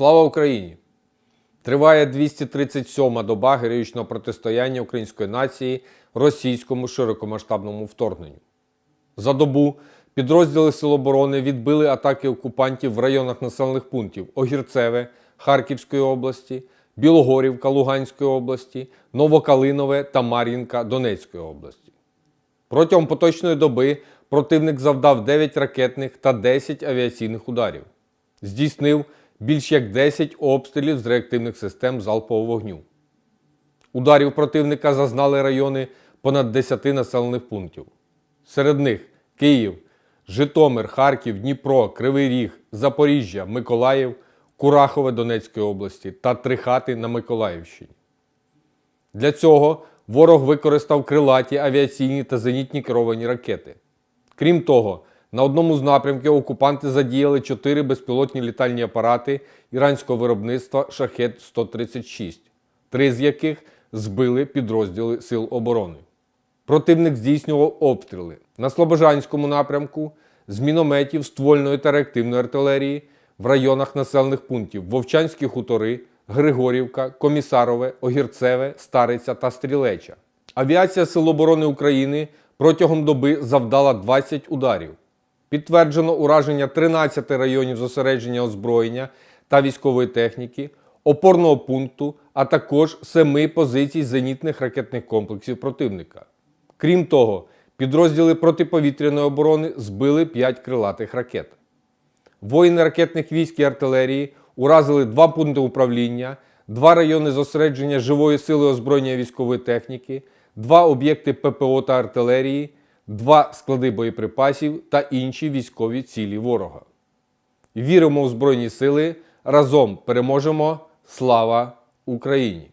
Слава Україні! Триває 237-ма доба героїчного протистояння української нації російському широкомасштабному вторгненню. За добу підрозділи Сил оборони відбили атаки окупантів в районах населених пунктів Огірцеве Харківської області, Білогорівка Луганської області, Новокалинове та Мар'їнка Донецької області. Протягом поточної доби противник завдав 9 ракетних та 10 авіаційних ударів. Здійснив більш як 10 обстрілів з реактивних систем залпового вогню. Ударів противника зазнали райони понад 10 населених пунктів. Серед них Київ, Житомир, Харків, Дніпро, Кривий Ріг, Запоріжжя, Миколаїв, Курахове Донецької області та Трихати на Миколаївщині. Для цього ворог використав крилаті авіаційні та зенітні керовані ракети. Крім того, на одному з напрямків окупанти задіяли чотири безпілотні літальні апарати іранського виробництва Шахет 136, три з яких збили підрозділи Сил оборони. Противник здійснював обстріли на Слобожанському напрямку з мінометів, ствольної та реактивної артилерії в районах населених пунктів Вовчанські хутори, Григорівка, Комісарове, Огірцеве, Стариця та Стрілеча. Авіація Сил оборони України протягом доби завдала 20 ударів. Підтверджено ураження 13 районів зосередження озброєння та військової техніки, опорного пункту, а також 7 позицій зенітних ракетних комплексів противника. Крім того, підрозділи протиповітряної оборони збили 5 крилатих ракет. Воїни ракетних військ і артилерії уразили два пункти управління, два райони зосередження живої сили озброєння військової техніки, два об'єкти ППО та артилерії, два склади боєприпасів та інші військові цілі ворога. Віримо в Збройні сили. Разом переможемо. Слава Україні!